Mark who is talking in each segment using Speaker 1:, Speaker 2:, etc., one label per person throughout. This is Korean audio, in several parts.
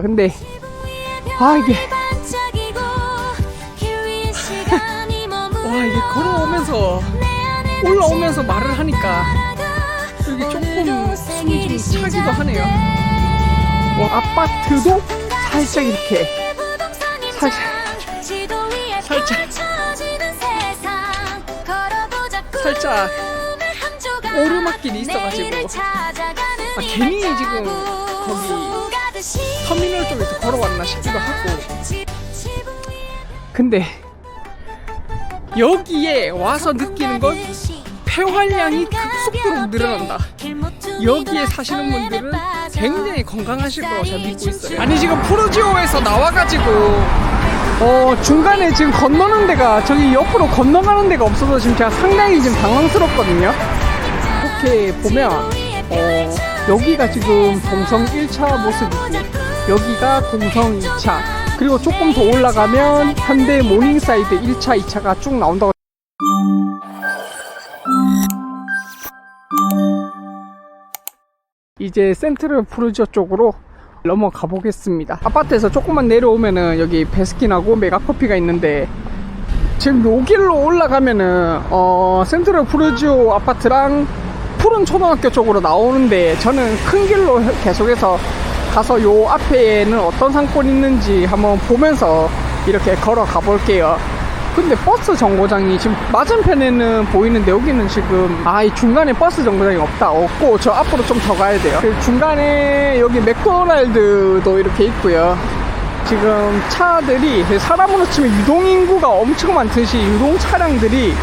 Speaker 1: 근데 아 이게 와 이게 걸어오면서 올라오면서 말을 하니까 여기 조금 숨이 좀 차기도 하네요. 와 아파트도 살짝 이렇게 살짝 살짝 살짝 오르막길이 있어가지고 아, 괜히 지금 거기 터미널 쪽에서 걸어왔나 싶기도 하고 근데 여기에 와서 느끼는 건 폐활량이 급속도로 늘어난다. 여기에 사시는 분들은 굉장히 건강하실 거라고 제가 믿고 있어요. 아니 지금 푸르지오에서 나와가지고 어 중간에 지금 건너는 데가 저기 옆으로 건너가는 데가 없어서 지금 제가 상당히 지금 당황스럽거든요. 이렇게 보면 어 여기가 지금 동성 1차 모습이고 여기가 동성 2차 그리고 조금 더 올라가면 현대 모닝사이드 1차 2차가 쭉 나온다고 이제 센트럴 푸르지오 쪽으로 넘어가 보겠습니다. 아파트에서 조금만 내려오면은 여기 베스킨하고 메가커피가 있는데 지금 요 길로 올라가면은 어 센트럴 푸르지오 아파트랑 푸른 초등학교 쪽으로 나오는데 저는 큰 길로 계속해서 가서 요 앞에는 어떤 상권이 있는지 한번 보면서 이렇게 걸어가 볼게요. 근데 버스 정거장이 지금 맞은편에는 보이는데 여기는 지금 아 이 중간에 버스 정거장이 없다 없고 저 앞으로 좀 더 가야 돼요 그 중간에 여기 맥도날드도 이렇게 있고요 지금 차들이 사람으로 치면 유동인구가 엄청 많듯이 유동 차량들이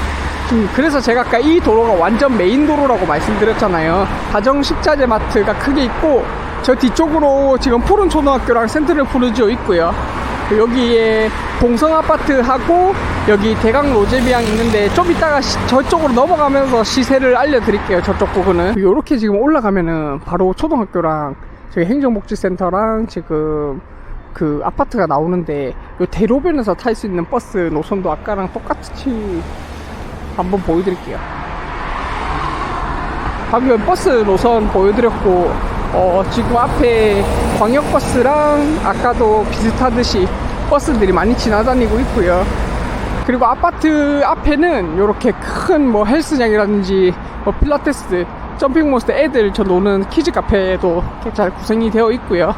Speaker 1: 그래서 제가 아까 이 도로가 완전 메인 도로라고 말씀드렸잖아요. 가정 식자재 마트가 크게 있고 저 뒤쪽으로 지금 푸른 초등학교랑 센트럴 푸르지오 있고요. 여기에 동성 아파트하고 여기 대강 로제비앙 있는데 좀 이따가 시- 저쪽으로 넘어가면서 시세를 알려드릴게요 저쪽 부분은. 요렇게 지금 올라가면은 바로 초등학교랑 저기 행정복지센터랑 지금 그 아파트가 나오는데 요 대로변에서 탈 수 있는 버스 노선도 아까랑 똑같이 한번 보여드릴게요. 방금 버스 노선 보여드렸고 어, 지금 앞에 광역버스랑 아까도 비슷하듯이 버스들이 많이 지나다니고 있고요. 그리고 아파트 앞에는 이렇게 큰 뭐 헬스장이라든지 뭐 필라테스 점핑몬스터 애들 저 노는 키즈 카페도 잘 구성이 되어 있고요.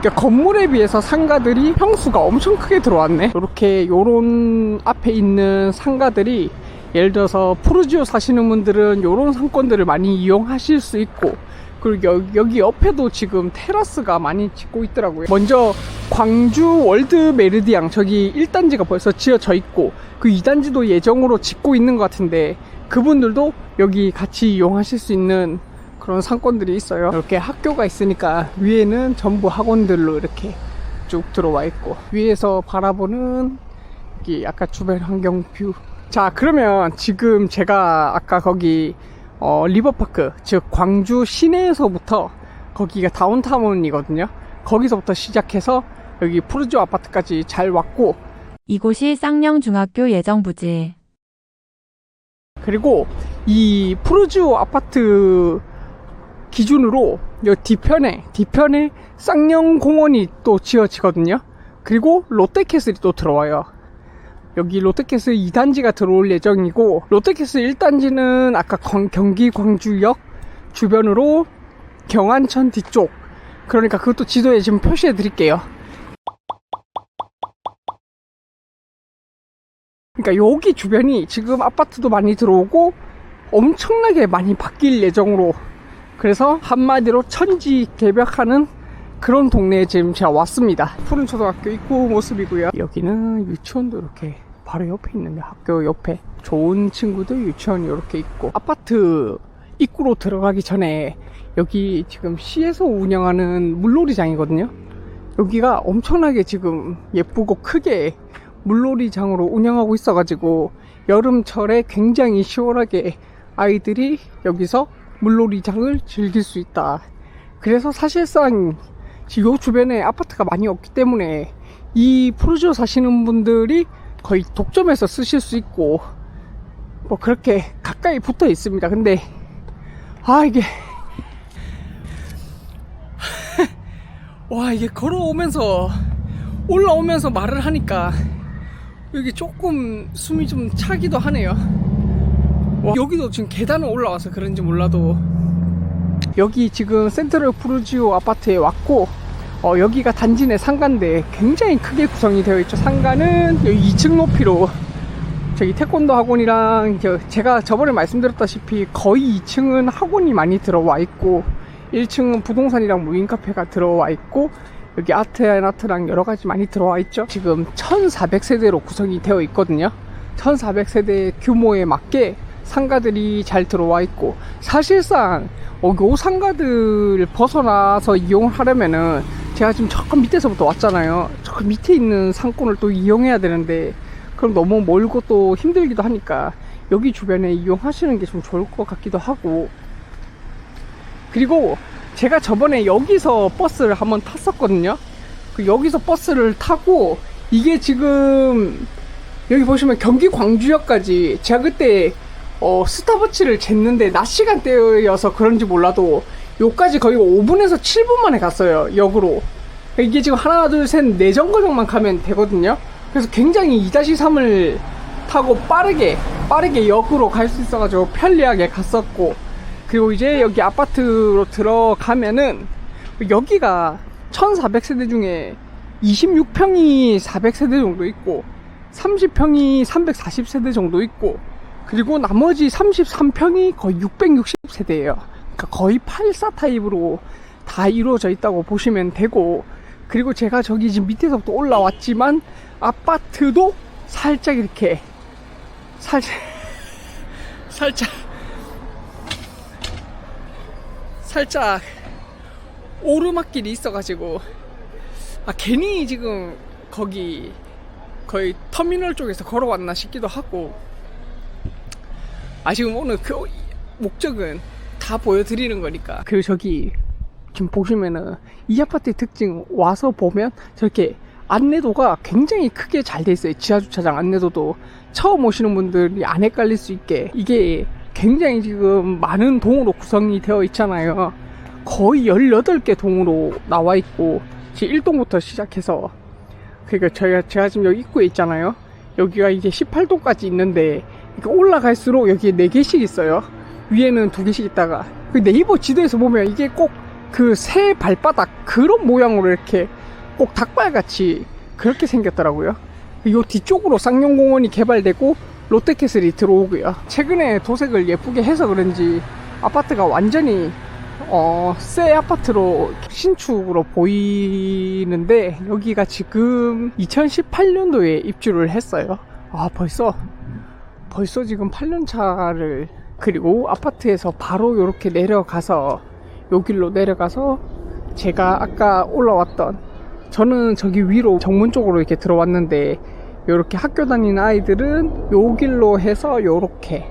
Speaker 1: 그러니까 건물에 비해서 상가들이 평수가 엄청 크게 들어왔네. 이렇게 요런 앞에 있는 상가들이 예를 들어서 푸르지오 사시는 분들은 요런 상권들을 많이 이용하실 수 있고 그리고 여, 여기 옆에도 지금 테라스가 많이 짓고 있더라고요. 먼저 광주 월드 메르디앙 저기 1단지가 벌써 지어져 있고 그 2단지도 예정으로 짓고 있는 것 같은데 그분들도 여기 같이 이용하실 수 있는 그런 상권들이 있어요. 이렇게 학교가 있으니까 위에는 전부 학원들로 이렇게 쭉 들어와 있고 위에서 바라보는 아까 주변 환경 뷰. 자 그러면 지금 제가 아까 거기 어, 리버파크 즉 광주 시내에서부터 거기가 다운타운이거든요. 거기서부터 시작해서 여기 푸르지오 아파트까지 잘 왔고
Speaker 2: 이곳이 쌍령중학교 예정부지.
Speaker 1: 그리고 이 푸르지오 아파트 기준으로 여 뒤편에 뒤편에 쌍용공원이 또 지어지거든요. 그리고 롯데캐슬이 또 들어와요. 여기 롯데캐슬 2단지가 들어올 예정이고 롯데캐슬 1단지는 아까 경- 경기 광주역 주변으로 경안천 뒤쪽 그러니까 그것도 지도에 지금 표시해 드릴게요. 그러니까 여기 주변이 지금 아파트도 많이 들어오고 엄청나게 많이 바뀔 예정으로 그래서 한마디로 천지 개벽하는 그런 동네에 지금 제가 왔습니다. 푸른 초등학교 입구 모습이고요. 여기는 유치원도 이렇게 바로 옆에 있는데 학교 옆에 좋은 친구들 유치원이 이렇게 있고 아파트 입구로 들어가기 전에 여기 지금 시에서 운영하는 물놀이장이거든요. 여기가 엄청나게 지금 예쁘고 크게 물놀이장으로 운영하고 있어가지고 여름철에 굉장히 시원하게 아이들이 여기서 물놀이장을 즐길 수 있다. 그래서 사실상 요 주변에 아파트가 많이 없기 때문에 이 푸르지오 사시는 분들이 거의 독점해서 쓰실 수 있고 뭐 그렇게 가까이 붙어 있습니다. 근데 아 이게 와 이게 걸어오면서 올라오면서 말을 하니까 여기 조금 숨이 좀 차기도 하네요. 와, 여기도 지금 계단을 올라와서 그런지 몰라도 여기 지금 센트럴 푸르지오 아파트에 왔고 어, 여기가 단지 내 상가인데 굉장히 크게 구성이 되어 있죠. 상가는 여기 2층 높이로 저기 태권도 학원이랑 저 제가 저번에 말씀드렸다시피 거의 2층은 학원이 많이 들어와 있고 1층은 부동산이랑 무인 카페가 들어와 있고 여기 아트 앤 아트랑 여러 가지 많이 들어와 있죠. 지금 1,400세대로 구성이 되어 있거든요. 1,400세대 규모에 맞게 상가들이 잘 들어와 있고 사실상 어, 요 상가들 벗어나서 이용을 하려면은 제가 지금 저 밑에서부터 왔잖아요. 저 밑에 있는 상권을 또 이용해야 되는데 그럼 너무 멀고 또 힘들기도 하니까 여기 주변에 이용하시는 게 좀 좋을 것 같기도 하고 그리고 제가 저번에 여기서 버스를 한번 탔었거든요. 그 여기서 버스를 타고 이게 지금 여기 보시면 경기 광주역까지 제가 그때 어, 스타버치를 쟀는데 낮 시간대여서 그런지 몰라도 요까지 거의 5분에서 7분 만에 갔어요 역으로 이게 지금 하나 둘 셋 네 정거장만 가면 되거든요 그래서 굉장히 2-3을 타고 빠르게 빠르게 역으로 갈 수 있어가지고 편리하게 갔었고 그리고 이제 여기 아파트로 들어가면은 여기가 1400세대 중에 26평이 400세대 정도 있고 30평이 340세대 정도 있고 그리고 나머지 33평이 거의 660세대예요. 그러니까 거의 84 타입으로 다 이루어져 있다고 보시면 되고 그리고 제가 저기 지금 밑에서부터 올라왔지만 아파트도 살짝 이렇게 살짝 살짝 살짝 오르막길이 있어가지고 아 괜히 지금 거기 거의 터미널 쪽에서 걸어왔나 싶기도 하고 아 지금 오늘 그 목적은 다 보여드리는 거니까. 그리고 저기 지금 보시면은 이 아파트의 특징 와서 보면 저렇게 안내도가 굉장히 크게 잘 돼 있어요. 지하 주차장 안내도도. 처음 오시는 분들이 안 헷갈릴 수 있게. 이게 굉장히 지금 많은 동으로 구성이 되어 있잖아요. 거의 18개 동으로 나와 있고 지금 1동부터 시작해서 그러니까 저희가 제가 지금 여기 입구에 있잖아요. 여기가 이제 18동까지 있는데 올라갈수록 여기에 4개씩 있어요. 위에는 2개씩 있다가 그 네이버 지도에서 보면 이게 꼭 그 새 발바닥 그런 모양으로 이렇게 꼭 닭발같이 그렇게 생겼더라고요. 이 뒤쪽으로 쌍용공원이 개발되고 롯데캐슬이 들어오고요. 최근에 도색을 예쁘게 해서 그런지 아파트가 완전히 어, 새 아파트로 신축으로 보이는데 여기가 지금 2018년도에 입주를 했어요. 아 벌써 벌써 지금 8년 차를 그리고 아파트에서 바로 이렇게 내려가서 요 길로 내려가서 제가 아까 올라왔던 저는 저기 위로 정문 쪽으로 이렇게 들어왔는데 요렇게 학교 다니는 아이들은 요 길로 해서 요렇게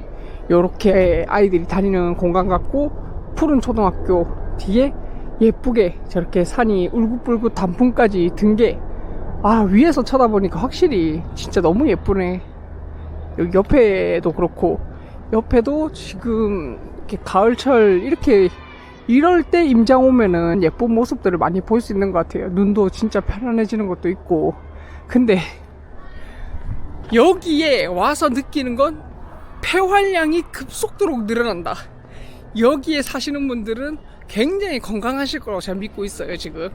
Speaker 1: 요렇게 아이들이 다니는 공간 같고 푸른 초등학교 뒤에 예쁘게 저렇게 산이 울긋불긋 단풍까지 든 게 아 위에서 쳐다보니까 확실히 진짜 너무 예쁘네. 여기 옆에도 그렇고 옆에도 지금 이렇게 가을철 이렇게 이럴 때 임장 오면은 예쁜 모습들을 많이 볼 수 있는 것 같아요. 눈도 진짜 편안해지는 것도 있고. 근데 여기에 와서 느끼는 건 폐활량이 급속도로 늘어난다. 여기에 사시는 분들은 굉장히 건강하실 거라고 제가 믿고 있어요, 지금.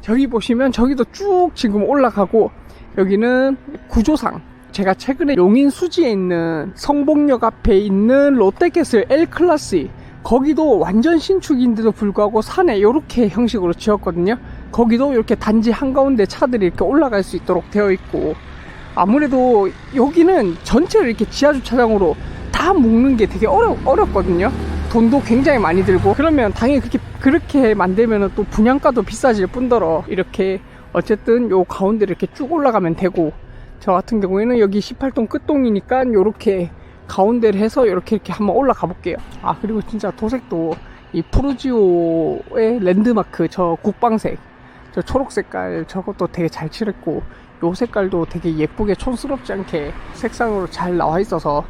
Speaker 1: 저기 보시면 저기도 쭉 지금 올라가고 여기는 구조상 제가 최근에 용인 수지에 있는 성복역 앞에 있는 롯데캐슬 L클래스 거기도 완전 신축인데도 불구하고 산에 이렇게 형식으로 지었거든요. 거기도 이렇게 단지 한가운데 차들이 이렇게 올라갈 수 있도록 되어 있고 아무래도 여기는 전체를 이렇게 지하 주차장으로 다 묶는 게 되게 어려, 어렵거든요. 돈도 굉장히 많이 들고 그러면 당연히 그렇게 그렇게 만들면 또 분양가도 비싸질 뿐더러 이렇게 어쨌든 요 가운데를 이렇게 쭉 올라가면 되고 저 같은 경우에는 여기 18동 끝동이니까 요렇게 가운데를 해서 이렇게 이렇게 한번 올라가 볼게요. 아 그리고 진짜 도색도 이 푸르지오의 랜드마크 저 국방색 저 초록 색깔 저것도 되게 잘 칠했고 요 색깔도 되게 예쁘게 촌스럽지 않게 색상으로 잘 나와 있어서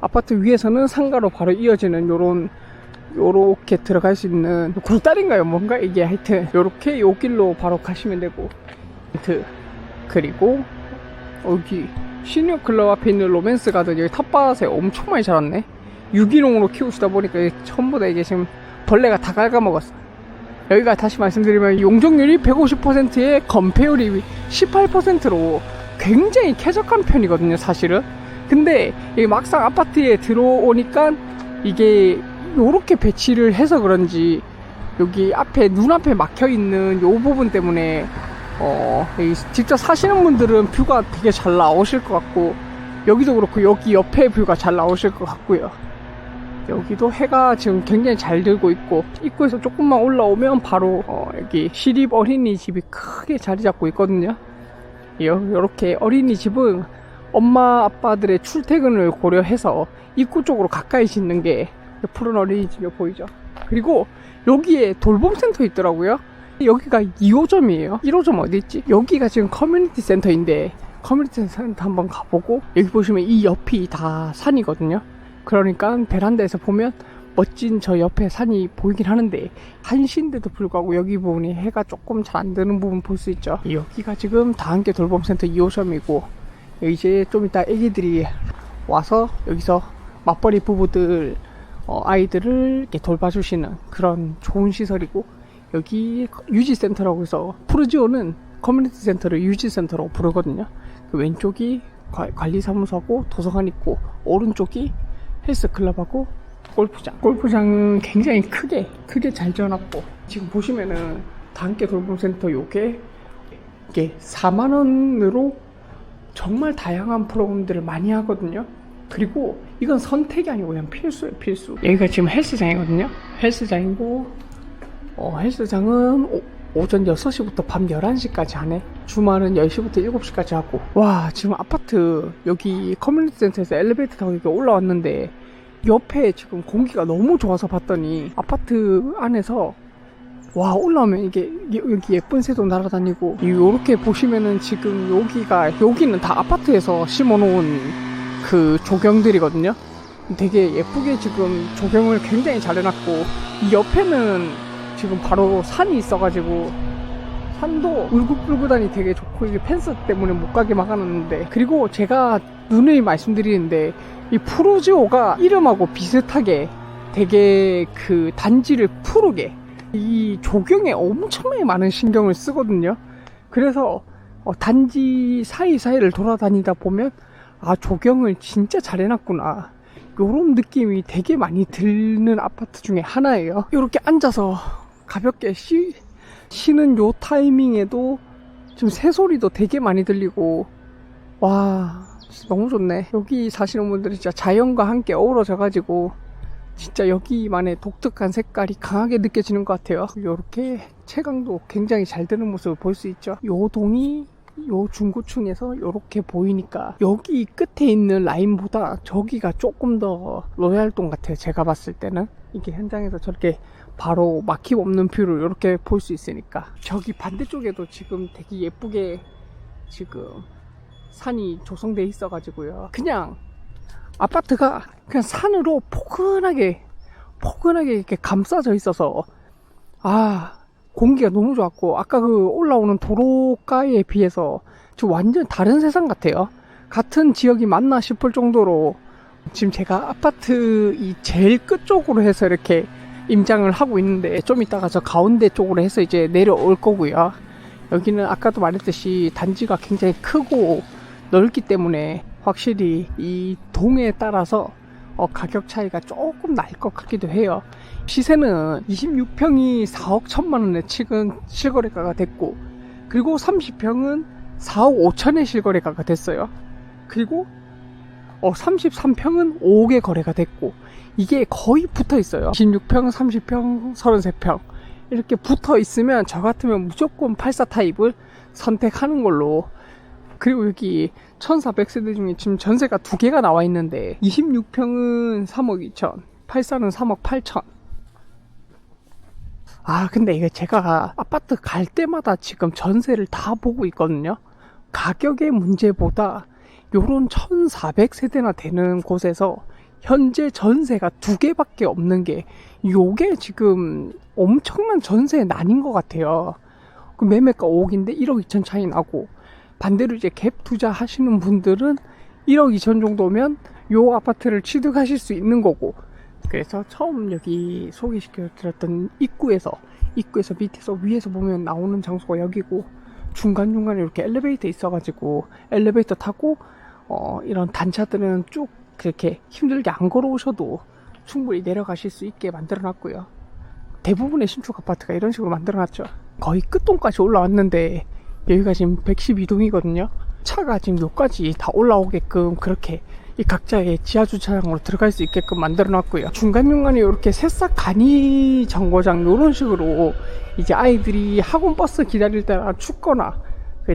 Speaker 1: 아파트 위에서는 상가로 바로 이어지는 요런 요렇게 들어갈 수 있는 굴다리인가요? 뭔가 이게 하여튼 요렇게 요 길로 바로 가시면 되고 하여튼 그리고 여기. 시니어 클럽 앞에 있는 로맨스 가든 여기 텃밭에 엄청 많이 자랐네. 유기농으로 키우시다 보니까 전부 다 이게 지금 벌레가 다 갉아먹었어. 여기가 다시 말씀드리면 용적률이 150%에 건폐율이 18%로 굉장히 쾌적한 편이거든요 사실은. 근데 막상 아파트에 들어오니까 이게 요렇게 배치를 해서 그런지 여기 앞에 눈앞에 막혀 있는 요 부분 때문에 어이 직접 사시는 분들은 뷰가 되게 잘 나오실 것 같고 여기도 그렇고 여기 옆에 뷰가 잘 나오실 것 같고요. 여기도 해가 지금 굉장히 잘 들고 있고 입구에서 조금만 올라오면 바로 어, 여기 시립 어린이집이 크게 자리 잡고 있거든요. 요, 요렇게 어린이집은 엄마 아빠들의 출퇴근을 고려해서 입구 쪽으로 가까이 짓는 게 푸른 어린이집이 보이죠. 그리고 여기에 돌봄센터 있더라고요 여기가 2호점이에요. 1호점 어디 있지? 여기가 지금 커뮤니티 센터인데 커뮤니티 센터 한번 가보고 여기 보시면 이 옆이 다 산이거든요. 그러니까 베란다에서 보면 멋진 저 옆에 산이 보이긴 하는데 한시인데도 불구하고 여기 부분이 해가 조금 잘 안 드는 부분 볼 수 있죠. 여기가 지금 다한계 돌봄센터 2호점이고 이제 좀 이따 애기들이 와서 여기서 맞벌이 부부들 어, 아이들을 이렇게 돌봐주시는 그런 좋은 시설이고 여기 유지센터라고 해서 프로지오는 커뮤니티 센터를 유지센터라고 부르거든요 그 왼쪽이 과- 관리사무소하고 도서관 있고 오른쪽이 헬스클럽하고 골프장 골프장은 굉장히 크게 크게 잘 지어놨고 지금 보시면은 다함께 돌봄센터 요게 이게 4만 원으로 정말 다양한 프로그램들을 많이 하거든요. 그리고 이건 선택이 아니고 그냥 필수예요, 필수. 여기가 지금 헬스장이거든요. 헬스장이고, 어, 헬스장은 오, 전 6시부터 밤 11시까지 하네. 주말은 10시부터 7시까지 하고. 와, 지금 아파트, 여기 커뮤니티 센터에서 엘리베이터 타고 여기 올라왔는데, 옆에 지금 공기가 너무 좋아서 봤더니, 아파트 안에서 와 올라오면 이게 여기 예쁜 새도 날아다니고 요렇게 보시면은 지금 여기가 여기는 다 아파트에서 심어놓은 그 조경들이거든요 되게 예쁘게 지금 조경을 굉장히 잘 해놨고 이 옆에는 지금 바로 산이 있어가지고 산도 울긋불긋하니 되게 좋고 이게 펜스 때문에 못 가게 막아놨는데 그리고 제가 누누이 말씀드리는데 이 프로지오가 이름하고 비슷하게 되게 그 단지를 푸르게 이 조경에 엄청나게 많은 신경을 쓰거든요. 그래서 어, 단지 사이사이를 돌아다니다 보면 아 조경을 진짜 잘 해놨구나. 요런 느낌이 되게 많이 드는 아파트 중에 하나예요. 이렇게 앉아서 가볍게 쉬, 쉬는 요 타이밍에도 지금 새소리도 되게 많이 들리고 와 너무 좋네. 여기 사시는 분들이 진짜 자연과 함께 어우러져 가지고 진짜 여기만의 독특한 색깔이 강하게 느껴지는 것 같아요. 이렇게 채광도 굉장히 잘 되는 모습을 볼 수 있죠. 요 동이 요 중구층에서 이렇게 보이니까 여기 끝에 있는 라인보다 저기가 조금 더 로얄동 같아요. 제가 봤을 때는 이게 현장에서 저렇게 바로 막힘 없는 뷰를 이렇게 볼 수 있으니까 저기 반대쪽에도 지금 되게 예쁘게 지금 산이 조성돼 있어 가지고요. 그냥 아파트가 그냥 산으로 포근하게 포근하게 이렇게 감싸져 있어서 아 공기가 너무 좋았고 아까 그 올라오는 도로가에 비해서 저 완전 다른 세상 같아요 같은 지역이 맞나 싶을 정도로 지금 제가 아파트 이 제일 끝쪽으로 해서 이렇게 임장을 하고 있는데 좀 이따가 저 가운데 쪽으로 해서 이제 내려올 거고요 여기는 아까도 말했듯이 단지가 굉장히 크고 넓기 때문에 확실히 이 동에 따라서 어, 가격 차이가 조금 날 것 같기도 해요. 시세는 26평이 4억 1천만 원에 지금 실거래가가 됐고, 그리고 30평은 4억 5천에 실거래가가 됐어요. 그리고 어, 33평은 5억에 거래가 됐고, 이게 거의 붙어 있어요. 26평, 30평, 33평. 이렇게 붙어 있으면 저 같으면 무조건 84 타입을 선택하는 걸로 그리고 여기 1400세대 중에 지금 전세가 두 개가 나와 있는데 26평은 3억 2천 84는 3억 8천 아 근데 이게 제가 아파트 갈 때마다 지금 전세를 다 보고 있거든요 가격의 문제보다 요런 1400세대나 되는 곳에서 현재 전세가 두 개밖에 없는 게 요게 지금 엄청난 전세의 난인 것 같아요. 그 매매가 5억인데 1억 2천 차이 나고 반대로 이제 갭 투자 하시는 분들은 1억 2천 정도면 요 아파트를 취득하실 수 있는 거고 그래서 처음 여기 소개시켜 드렸던 입구에서 입구에서 밑에서 위에서 보면 나오는 장소가 여기고 중간중간에 이렇게 엘리베이터 있어가지고 엘리베이터 타고 어, 이런 단차들은 쭉 그렇게 힘들게 안 걸어오셔도 충분히 내려가실 수 있게 만들어 놨고요. 대부분의 신축 아파트가 이런 식으로 만들어 놨죠. 거의 끝동까지 올라왔는데 여기가 지금 112동이거든요. 차가 지금 여기까지 다 올라오게끔 그렇게 이 각자의 지하 주차장으로 들어갈 수 있게끔 만들어 놨고요. 중간중간에 이렇게 새싹 간이 정거장 이런 식으로 이제 아이들이 학원 버스 기다릴 때나 춥거나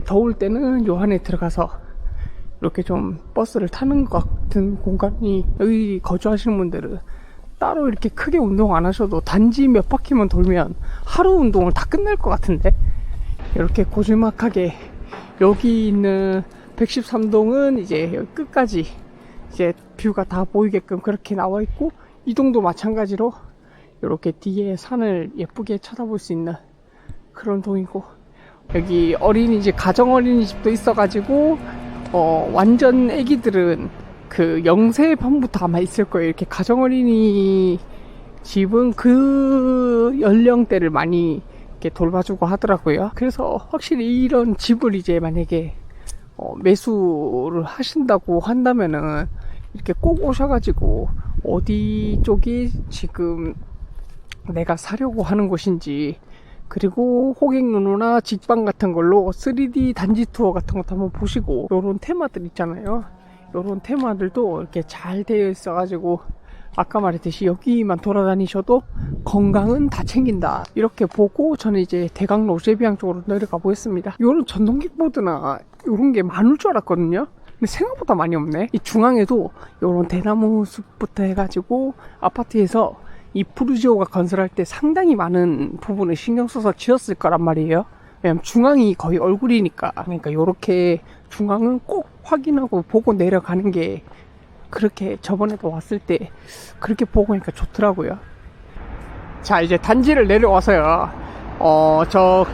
Speaker 1: 더울 때는 요 안에 들어가서 이렇게 좀 버스를 타는 것 같은 공간이 여기 거주하시는 분들은 따로 이렇게 크게 운동 안 하셔도 단지 몇 바퀴만 돌면 하루 운동을 다 끝낼 것 같은데? 이렇게 고질막하게 여기 있는 113동은 이제 여기 끝까지 이제 뷰가 다 보이게끔 그렇게 나와 있고 이 동도 마찬가지로 이렇게 뒤에 산을 예쁘게 쳐다볼 수 있는 그런 동이고 여기 어린이집 가정 어린이집도 있어가지고 어 완전 애기들은 그 영세 반부터 아마 있을 거예요. 이렇게 가정 어린이 집은 그 연령대를 많이 이렇게 돌봐주고 하더라고요. 그래서 확실히 이런 집을 이제 만약에 어, 매수를 하신다고 한다면은 이렇게 꼭 오셔가지고 어디 쪽이 지금 내가 사려고 하는 곳인지 그리고 호객 누누나 직방 같은 걸로 3D 단지 투어 같은 것도 한번 보시고 요런 테마들 있잖아요. 요런 테마들도 이렇게 잘 되어 있어 가지고 아까 말했듯이 여기만 돌아다니셔도 건강은 다 챙긴다. 이렇게 보고 저는 이제 대강 로 제비앙 쪽으로 내려가 보겠습니다. 요런 전동 킥보드나 요런 게 많을 줄 알았거든요. 근데 생각보다 많이 없네. 이 중앙에도 요런 대나무 숲부터 해가지고 아파트에서 이 푸르지오가 건설할 때 상당히 많은 부분을 신경 써서 지었을 거란 말이에요 왜냐면 중앙이 거의 얼굴이니까 그러니까 요렇게 중앙은 꼭 확인하고 보고 내려가는 게 그렇게 저번에도 왔을 때 그렇게 보고 오니까 좋더라고요. 자, 이제 단지를 내려와서요. 어, 저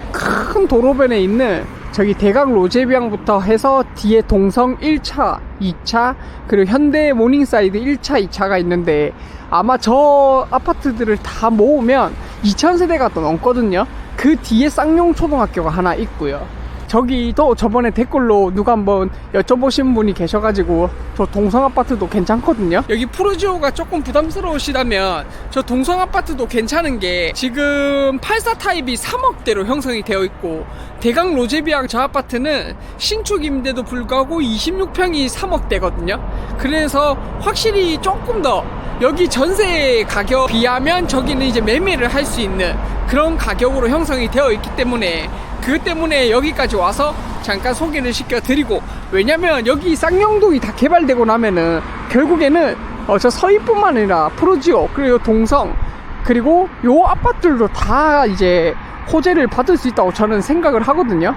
Speaker 1: 큰 도로변에 있는 저기 대강 로제비앙부터 해서 뒤에 동성 1차, 2차, 그리고 현대 모닝사이드 1차, 2차가 있는데 아마 저 아파트들을 다 모으면 2000세대가 또 넘거든요. 그 뒤에 쌍용 초등학교가 하나 있고요. 저기도 저번에 댓글로 누가 한번 여쭤보신 분이 계셔가지고 저 동성 아파트도 괜찮거든요. 여기 푸르지오가 조금 부담스러우시다면 저 동성 아파트도 괜찮은 게 지금 84 타입이 3억대로 형성이 되어 있고 대강 로제비앙 저 아파트는 신축임대도 불구하고 26평이 3억대거든요. 그래서 확실히 조금 더 여기 전세 가격 비하면 저기는 이제 매매를 할 수 있는 그런 가격으로 형성이 되어 있기 때문에 그 때문에 여기까지 와서 잠깐 소개를 시켜드리고 왜냐면 여기 쌍용동이 다 개발되고 나면은 결국에는 어, 저 서희뿐만 아니라 프로지오 그리고 동성 그리고 요 아파트들도 다 이제 호재를 받을 수 있다고 저는 생각을 하거든요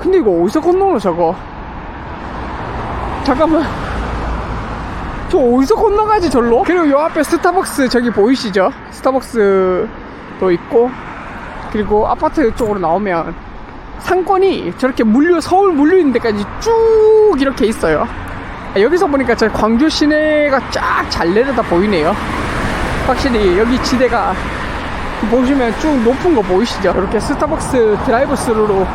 Speaker 1: 근데 이거 어디서 건너노 저거 잠깐만 저 어디서 건너가지 절로? 그리고 요 앞에 스타벅스 저기 보이시죠? 스타벅스도 있고 그리고 아파트 쪽으로 나오면 상권이 저렇게 물류 서울 물류 있는 데까지 쭉 이렇게 있어요. 아, 여기서 보니까 저 광주 시내가 쫙 잘 내려다 보이네요. 확실히 여기 지대가 보시면 쭉 높은 거 보이시죠? 이렇게 스타벅스 드라이브 스루로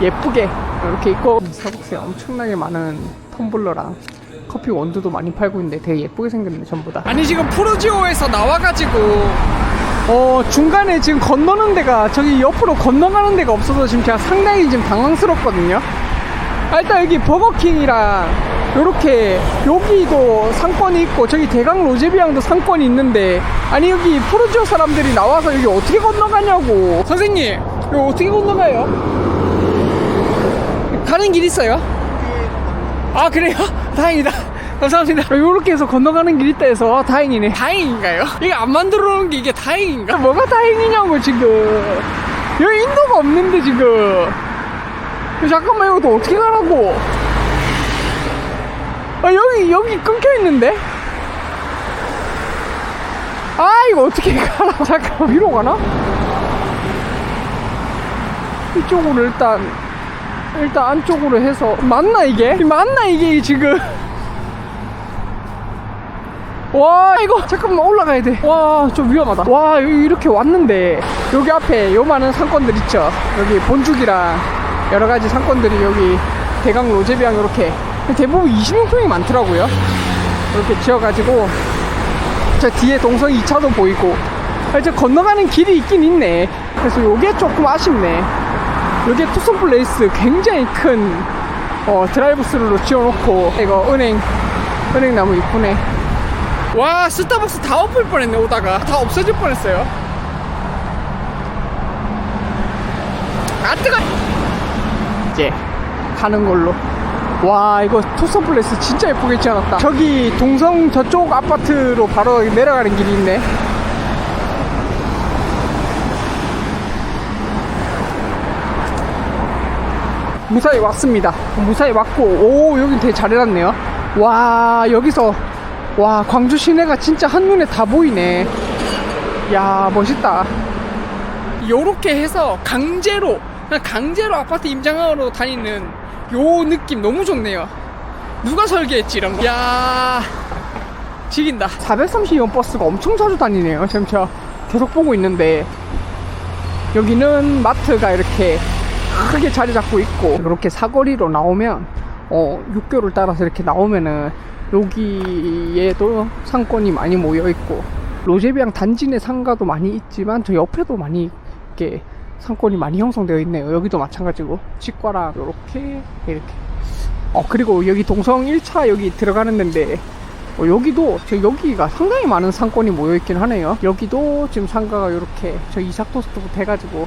Speaker 1: 예쁘게 이렇게 있고. 스타벅스에 엄청나게 많은 텀블러랑 커피 원두도 많이 팔고 있는데 되게 예쁘게 생겼네 전부 다. 아니 지금 프로지오에서 나와가지고 어 중간에 지금 건너는 데가 저기 옆으로 건너가는 데가 없어서 지금 제가 상당히 지금 당황스럽거든요 아, 일단 여기 버거킹이랑 요렇게 여기도 상권이 있고 저기 대강 로제비앙도 상권이 있는데 아니 여기 프로지오 사람들이 나와서 여기 어떻게 건너가냐고 선생님 여기 어떻게 건너가요? 가는 길 있어요? 아 그래요? 다행이다 감사합니다. 요렇게 해서 건너가는 길 있다 해서. 아, 다행이네. 다행인가요? 이게 안 만들어 놓은 게 이게 다행인가? 뭐가 다행이냐고 지금. 여기 인도가 없는데 지금. 잠깐만 이거 또 어떻게 가라고? 아 여기 여기 끊겨 있는데? 아 이거 어떻게 가나 잠깐 위로 가나? 이쪽으로 일단 일단 안쪽으로 해서. 맞나 이게? 맞나 이게 지금 와 이거 잠깐만 올라가야 돼와 좀 위험하다. 와 이렇게 왔는데. 여기 앞에 요만한 상권들 있죠? 여기 본죽이랑 여러가지 상권들이 여기 대강 로제비앙 이렇게. 대부분 20평이 많더라고요. 이렇게 지어가지고. 저 뒤에 동성 2차도 보이고. 아, 이제 건너가는 길이 있긴 있네. 그래서 요게 조금 아쉽네. 요게 투썸 플레이스 굉장히 큰 어, 드라이브 스루로 지어놓고. 이거 은행 은행 나무 이쁘네 와 스타벅스 다 엎을 뻔했네 오다가. 다 없어질 뻔했어요. 아 뜨거! 이제 가는 걸로. 와 이거 투썸 플레이스 진짜 예쁘게 지어놨다. 저기 동성 저쪽 아파트로 바로 내려가는 길이 있네. 무사히 왔습니다. 무사히 왔고 오 여기 되게 잘 해놨네요. 와 여기서 와 광주 시내가 진짜 한눈에 다 보이네. 야 멋있다. 요렇게 해서 강제로 그냥 강제로 아파트 임장하러 다니는 요 느낌 너무 좋네요. 누가 설계했지 이런 거야 지긴다. 432번 버스가 엄청 자주 다니네요 지금 제가 계속 보고 있는데. 여기는 마트가 이렇게 크게 자리 잡고 있고 이렇게 사거리로 나오면 어 육교를 따라서 이렇게 나오면은 여기에도 상권이 많이 모여 있고 로제비앙 단지 내 상가도 많이 있지만 저 옆에도 많이 이렇게 상권이 많이 형성되어 있네요. 여기도 마찬가지고 치과랑 이렇게 이렇게. 어 그리고 여기 동성 1차 여기 들어가는 데인데 어, 여기도 저 여기가 상당히 많은 상권이 모여 있긴 하네요. 여기도 지금 상가가 이렇게 저 이삭토스트부터 해가지고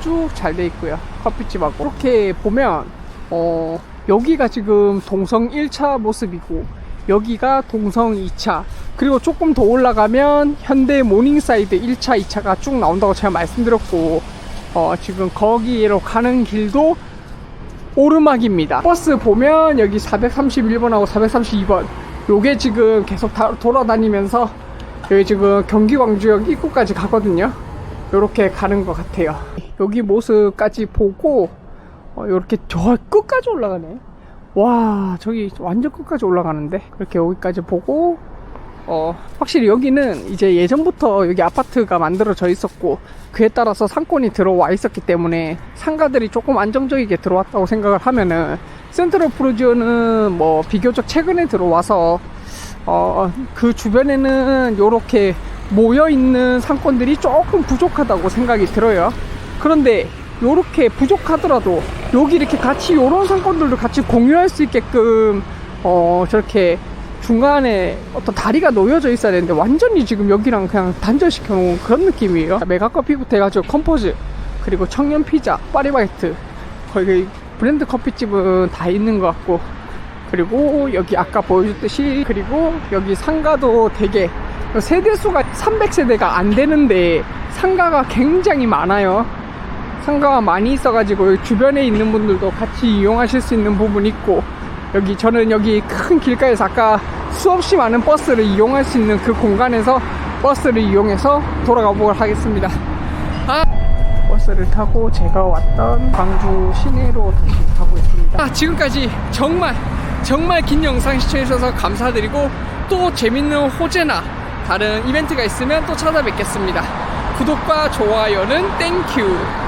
Speaker 1: 쭉 잘 돼 있고요. 커피집하고. 이렇게 보면 어 여기가 지금 동성 1차 모습이고 여기가 동성 2차. 그리고 조금 더 올라가면 현대 모닝사이드 1차 2차가 쭉 나온다고 제가 말씀드렸고 어 지금 거기로 가는 길도 오르막입니다. 버스 보면 여기 431번하고 432번 요게 지금 계속 다 돌아다니면서 여기 지금 경기 광주역 입구까지 가거든요. 요렇게 가는 것 같아요. 여기 모습까지 보고 어, 요렇게 저 끝까지 올라가네 와 저기 완전 끝까지 올라가는데 이렇게 여기까지 보고 어 확실히 여기는 이제 예전부터 여기 아파트가 만들어져 있었고 그에 따라서 상권이 들어와 있었기 때문에 상가들이 조금 안정적이게 들어왔다고 생각을 하면은 센트럴 프로지오는 뭐 비교적 최근에 들어와서 어 그 주변에는 요렇게 모여 있는 상권들이 조금 부족하다고 생각이 들어요. 그런데 요렇게 부족하더라도 여기 이렇게 같이 요런 상권들도 같이 공유할 수 있게끔 어 저렇게 중간에 어떤 다리가 놓여져 있어야 되는데 완전히 지금 여기랑 그냥 단절시켜 놓은 그런 느낌이에요. 메가커피부터 해가지고 컴포즈 그리고 청년 피자 파리바게트 그 브랜드 커피집은 다 있는 것 같고 그리고 여기 아까 보여줬듯이 그리고 여기 상가도 되게 세대수가 300세대가 안 되는데 상가가 굉장히 많아요 상가가 많이 있어가지고 주변에 있는 분들도 같이 이용하실 수 있는 부분이 있고 여기 저는 여기 큰 길가에서 아까 수없이 많은 버스를 이용할 수 있는 그 공간에서 버스를 이용해서 돌아가 보도록 하겠습니다. 아, 버스를 타고 제가 왔던 광주 시내로 다시 가고 있습니다. 아, 지금까지 정말 정말 긴 영상 시청해주셔서 감사드리고 또 재밌는 호재나 다른 이벤트가 있으면 또 찾아뵙겠습니다. 구독과 좋아요는 땡큐